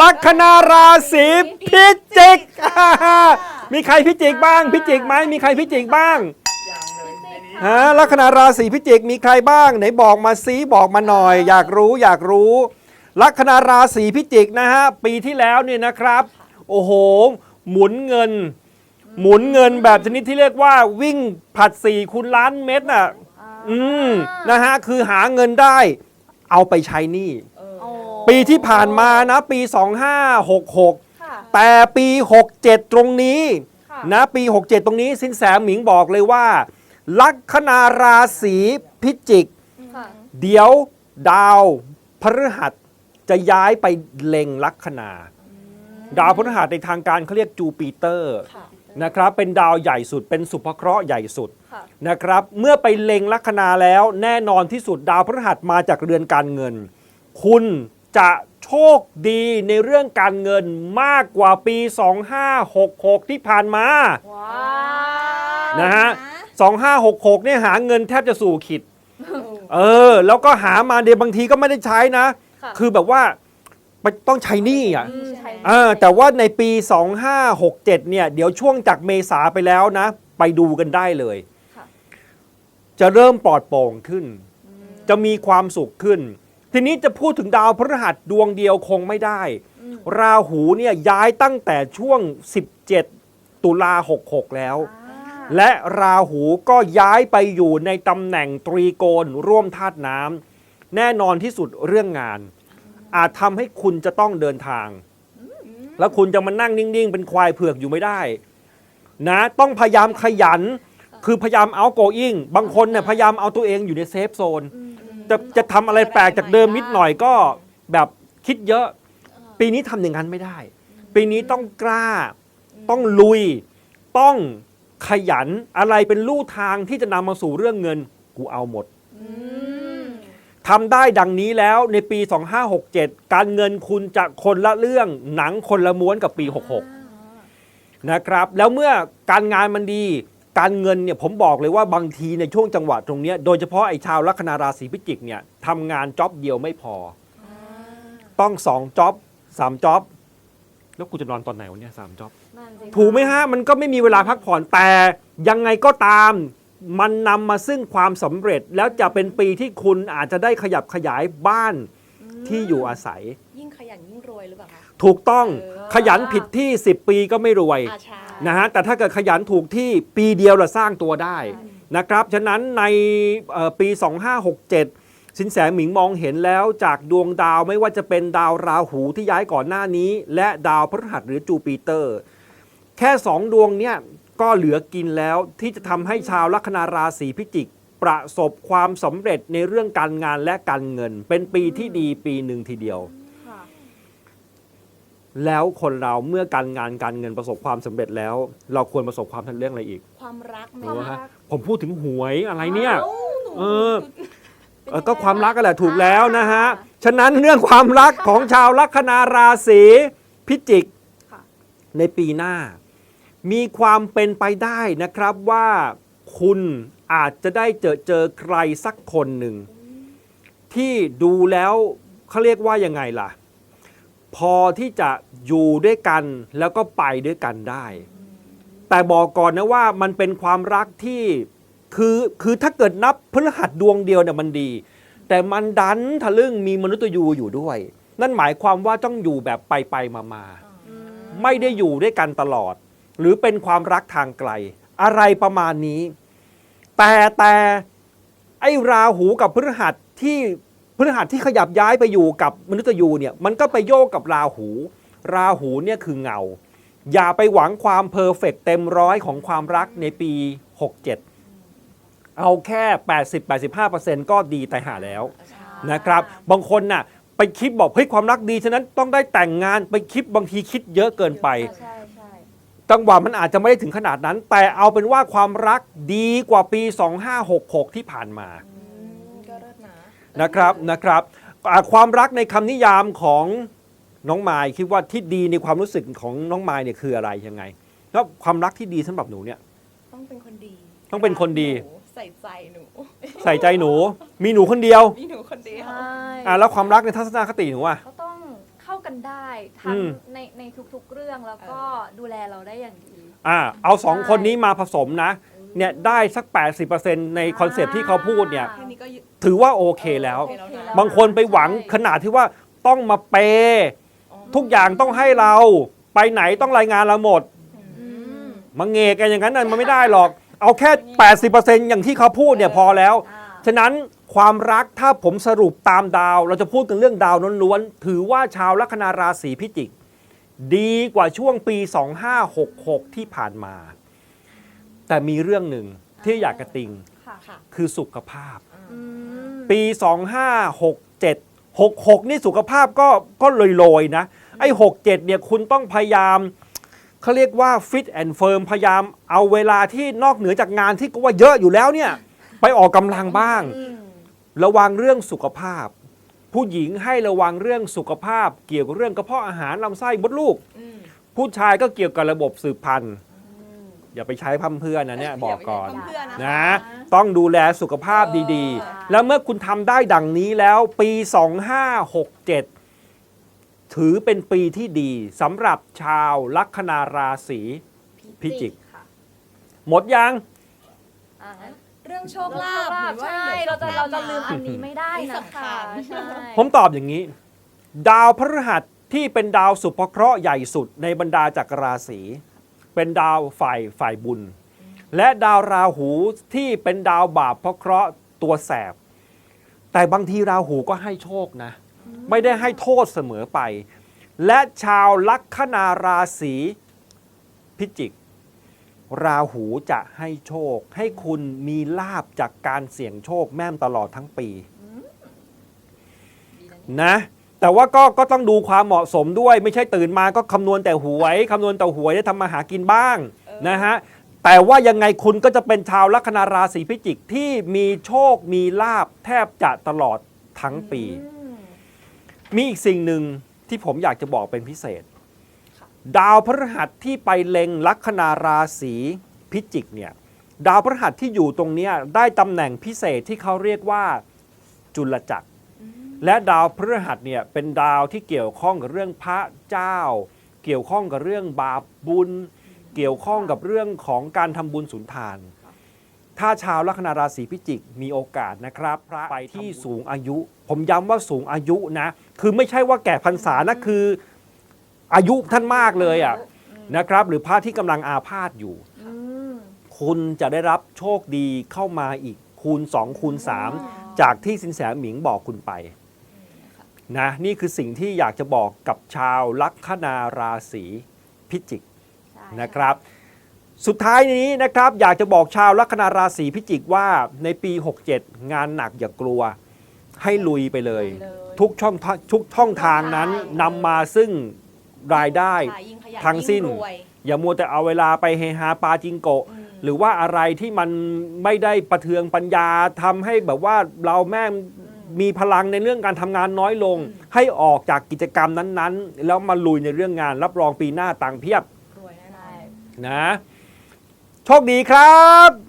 ลัคนาราศีพิจิก มีใครพิจิกบ้าง พิจิกไหมมีใครพิจิกบ้างฮะลัคนาราศีพิจิกมีใครบ้าง ไหนบอกมาซีบอกมาหน่อย อยากรู้อยากรู้ ลัคนาราศีพิจิกนะฮะปีที่แล้วเนี่ยนะครับ โอ้โห หมุนเงิน หมุนเงินแบบชนิดที่เรียกว่าวิ่งผัดสี่คูณล้านเม็ดน่ะอืมนะฮะคือหาเงินได้ เอาไปใช้หนี้ ปีที่ผ่านมานะปี 2566ค่ะแต่ปี 67 ตรงนี้ค่ะนะปี 67 ตรงนี้สินแสหมิงบอกเลยว่า ลัคนาราศีพิจิกค่ะเดี๋ยวดาวพฤหัสจะย้ายไปเล็งลัคนา ดาวพฤหัสในทางการเขาเรียกจูปิเตอร์ค่ะนะครับเป็นดาวใหญ่สุดเป็นสุภเคราะห์ใหญ่สุดค่ะนะครับเมื่อไปเล็งลัคนาแล้วแน่นอนที่สุดดาวพฤหัสมาจากเรือนการเงิน คุณ จะโชคดีในเรื่องการเงินมากกว่าปี 2566 ที่ผ่านมาว้าวนะฮะ2566เนี่ยหาเงินแทบจะสู่ขีดเออ แล้วก็หามาเดียวบางทีก็ไม่ได้ใช้นะค่ะคือแบบว่าไปต้องใช้หนี้อะอืมใช่เออแต่ว่าในปี 2567 เนี่ย เดี๋ยวช่วงจากเมษาไปแล้วนะ ไปดูกันได้เลยค่ะจะเริ่มปลอดโปร่งขึ้น จะมีความสุขขึ้น ทีนี้จะพูดถึงดาวพฤหัสดวงเดียวคงไม่ได้ ราหูเนี่ยย้ายตั้งแต่ช่วง 17 ตุลา 66 แล้ว และราหูก็ย้ายไปอยู่ในตำแหน่งตรีโกณร่วมธาตุน้ำแน่นอนที่สุดเรื่องงาน อาจทำให้คุณจะต้องเดินทาง แล้วคุณจะมานั่งนิ่ง ๆ เป็นควายเผือกอยู่ไม่ได้ นะต้องพยายามขยันคือพยายามเอาโกอิงบางคนเนี่ยพยายามเอาตัวเองอยู่ในเซฟโซน จะจะทำอะไรแปลกจากเดิมนิดหน่อยก็แบบคิดเยอะ ปีนี้ทำอย่างนั้นไม่ได้ ปีนี้ต้องกล้า ต้องลุย ต้องขยันอะไรเป็นลู่ทางที่จะนำมาสู่เรื่องเงิน กูเอาหมดทำได้ดังนี้แล้วในปี 2567 การเงินคุณจะคนละเรื่องหนังคนละม้วนกับปี 66 นะครับ แล้วเมื่อการงานมันดี การเงินเนี่ยผมบอกเลยว่าบางทีในช่วงจังหวะตรงเนี้ยโดยเฉพาะไอ้ชาวลัคนาราศีพิจิกเนี่ยทำงานจ็อบเดียวไม่พอ ต้องสองจ็อบสามจ็อบแล้วกูจะนอนตอนไหนวะเนี่ยสามจ็อบนั่นสิถูกไหมฮะมันก็ไม่มีเวลาพักผ่อนแต่ยังไงก็ตาม มันนำมาซึ่งความสำเร็จแล้วจะเป็นปีที่คุณอาจจะได้ขยับขยายบ้านที่อยู่อาศัย ยิ่งขยันยิ่งรวยหรือเปล่าคะ ถูกต้องเออ ขยันผิดที่ 10 ปีก็ไม่รวย อาชา นะฮะแต่ถ้าเกิดขยันถูกที่ปีเดียวเราสร้างตัวได้นะครับฉะนั้นในเอ่อปี 2567 สินแสหมิงมองเห็นแล้วจากดวงดาวไม่ว่าจะเป็นดาวราหูที่ย้ายก่อนหน้านี้ และดาวพฤหัสหรือจูปิเตอร์ แค่สองดวงเนี่ยก็เหลือกินแล้วที่จะทำให้ชาวลัคนาราศีพิจิก ประสบความสำเร็จในเรื่องการงานและการเงิน เป็นปีที่ดีปีหนึ่งทีเดียวค่ะ แล้วคนเราเมื่อการงานการเงินประสบความสำเร็จแล้ว เราควรประสบความสำเร็จเรื่องอะไรอีกความรักไหมรู้ไหมคะฮะผมพูดถึงหวยอะไรเนี่ยเอ้าหนูเออ เออก็ความรักกันแหละถูกแล้วนะฮะ ฉะนั้นเรื่องความรักของชาวลัคนาราศีพิจิกค่ะ ในปีหน้า มีความเป็นไปได้นะครับว่าคุณอาจจะได้เจอเจอใครสักคนหนึ่ง ที่ดูแล้วเขาเรียกว่ายังไงล่ะ พอที่จะอยู่ด้วยกันแล้วก็ไปด้วยกันได้ แต่บอกก่อนนะว่ามันเป็นความรักที่คือคือถ้าเกิดนับพฤหัสดวงเดียวเนี่ยมันดี แต่มันดันทะลึ่งมีมนุษย์ยูอยู่ด้วย นั่นหมายความว่าต้องอยู่แบบไปไปมามาไม่ได้อยู่ด้วยกันตลอด หรือเป็นความรักทางไกล อะไรประมาณนี้ แต่แต่ไอ้ราหูกับพฤหัสที่ พฤหัสที่ขยับย้ายไปอยู่กับมนุษย์ยูเนี่ยมันก็ไปโยกกับราหู ราหูเนี่ยคือเงา อย่าไปหวังความเพอร์เฟกเต็มร้อยของความรักในปี 67 เอาแค่ 80-85%ก็ดีแต่หาแล้วนะครับ บางคนน่ะไปคิดบอกเฮ้ยความรักดีฉะนั้นต้องได้แต่งงานไปคิดบางทีคิดเยอะเกินไปใช่ใช่จังหวะมันอาจจะไม่ได้ถึงขนาดนั้น แต่เอาเป็นว่าความรักดีกว่าปี 2566 ที่ผ่านมาอืมก็เลิศ นะนะครับนะครับอ่าความรักในคำนิยามของน้องมายคิดว่าที่ดีในความรู้สึกของน้องมายเนี่ยคืออะไรยังไงแล้วความรักที่ดีสำหรับหนูเนี่ยต้องเป็นคนดี ต้องเป็นคนดีหนูใส่ใจหนู ใส่ใจหนู มีหนูคนเดียว มีหนูคนเดียวใช่อ่าแล้วความรักในทัศนคติหนูอะเขาต้องกันได้อืทั้งมในในทุกๆเรื่องแล้วก็ดูแลเราได้อย่างดีอ่าเอาสองใช่คนนี้มาผสมนะเนี่ยได้สัก 80%ในคอนเซปต์ที่เขาพูดเนี่ยแค่นี้ก็ ถือว่าโอเคแล้วโอเคแล้วนะบางคนไปหวังขนาดที่ว่าต้องมาเปย์ทุกอย่างต้องให้เรา ไปไหนต้องรายงานเราหมดอืมมาเงกกันอย่างนั้นน่ะมันไม่ได้หรอก เอาแค่ 80%อย่างที่เขาพูดเนี่ยพอแล้วอ่าฉะนั้นความรักถ้าผมสรุปตามดาว เราจะพูดกันเรื่องดาวล้วนๆถือว่าชาวลัคนาราศีพิจิก ดีกว่าช่วงปี 2566 ที่ผ่านมา แต่มีเรื่องหนึ่งที่อยากกระติงค่ะค่ะคือสุขภาพอืม ปี 2567 66 นี่สุขภาพก็ก็ลอยๆนะ ไอ้67 เนี่ยคุณต้องพยายามเขาเรียกว่าฟิตแอนด์เฟิร์มพยายามเอาเวลาที่นอกเหนือจากงานที่ก็ว่าเยอะอยู่แล้วเนี่ย ไปออกกำลังบ้างอืมระวังเรื่องสุขภาพ ผู้หญิงให้ระวังเรื่องสุขภาพ เกี่ยวกับเรื่องกระเพาะอาหารลำไส้มดลูกอืมผู้ชายก็เกี่ยวกับระบบสืบพันธุ์ อย่าไปใช้พัมเพื่อนนะเนี่ยบอกก่อนย่าไปใช้เพื่อนๆนะคะนะ ต้องดูแลสุขภาพดีเออ ๆ แล้วเมื่อคุณทำได้ดังนี้แล้วปี 2567 ถือเป็นปีที่ดีสำหรับชาวลัคนาราศี พิจิก ค่ะหมดยัง อ่างั้นเรื่องโชคโชลาภคลาภหรือว่า ใช่หลืเราอจะโชคเราจะนลืมอันนี้ไม่ได้นี่นะสำคัคะญ ใช่ผมตอบอย่างนี้ ดาวพฤหัสที่เป็นดาวสุภเคราะห์ใหญ่สุดในบรรดาจักรราศี เป็นดาวฝ่ายฝ่ายบุญ และดาวราหูที่เป็นดาวบาปเพราะเคราะห์ตัวแสบ แต่บางทีราหูก็ให้โชคนะ ไม่ได้ให้โทษเสมอไป และชาวลัคนาราศีพิจิก ราหูจะให้โชค ให้คุณมีลาบจากการเสี่ยงโชคแม่มตลอดทั้งปี นะ แต่ว่าก็ก็ต้องดูความเหมาะสมด้วย ไม่ใช่ตื่นมาก็คำนวณแต่หวยคำนวณแต่หวยได้ทำมาหากินบ้างนะฮะแต่ว่ายังไงคุณก็จะเป็นชาวลัคนาราศีพิจิกที่มีโชคมีลาบแทบจะตลอดทั้งปีอืมมีอีกสิ่งหนึ่งที่ผมอยากจะบอกเป็นพิเศษ ดาวพฤหัสที่ไปเล็งลัคนาราศีพิจิกเนี่ยดาวพฤหัสที่อยู่ตรงเนี้ยได้ตำแหน่งพิเศษที่เขาเรียกว่าจุลจักร และดาวพฤหัสเนี่ยเป็นดาวที่เกี่ยวข้องกับเรื่องพระเจ้า เกี่ยวข้องกับเรื่องบาปบุญ เกี่ยวข้องกับเรื่องของการทำบุญสุนทาน ถ้าชาวลัคนาราศีพิจิกมีโอกาสนะครับพระไปที่สูงอายุ ผมย้ำว่าสูงอายุนะ คือไม่ใช่ว่าแก่พรรษานะคืออายุท่านมากเลยอะนะครับ หรือพระที่กำลังอาพาธอยู่ คุณจะได้รับโชคดีเข้ามาอีกคูณ 2 คูณ 3 จากที่สินแสหมิงบอกคุณไป นะนี่คือสิ่งที่อยากจะบอกกับชาวลัคนาราศีพิจิกใช่นะครับ สุดท้ายนี้นะครับอยากจะบอกชาวลัคนาราศีพิจิกว่าในปี 67 งานหนักอย่ากลัว ให้ลุยไปเลยเลยทุกช่องทางทุกช่องทางนั้นนำมาซึ่งรายได้ค่ะยิ่งขยันทั้งสิ้นยิ่รวยอย่ามัวแต่เอาเวลาไปเฮฮาปาจิงโกะอืมหรือว่าอะไรที่มันไม่ได้ประเทืองปัญญาทำให้แบบว่าเราแม่ง มีพลังในเรื่องการทำงานน้อยลง ให้ออกจากกิจกรรมนั้นๆ แล้วมาลุยในเรื่องงานรับรองปีหน้าตังค์เพียบรวยแน่นอใช่นนะโชคดีครับ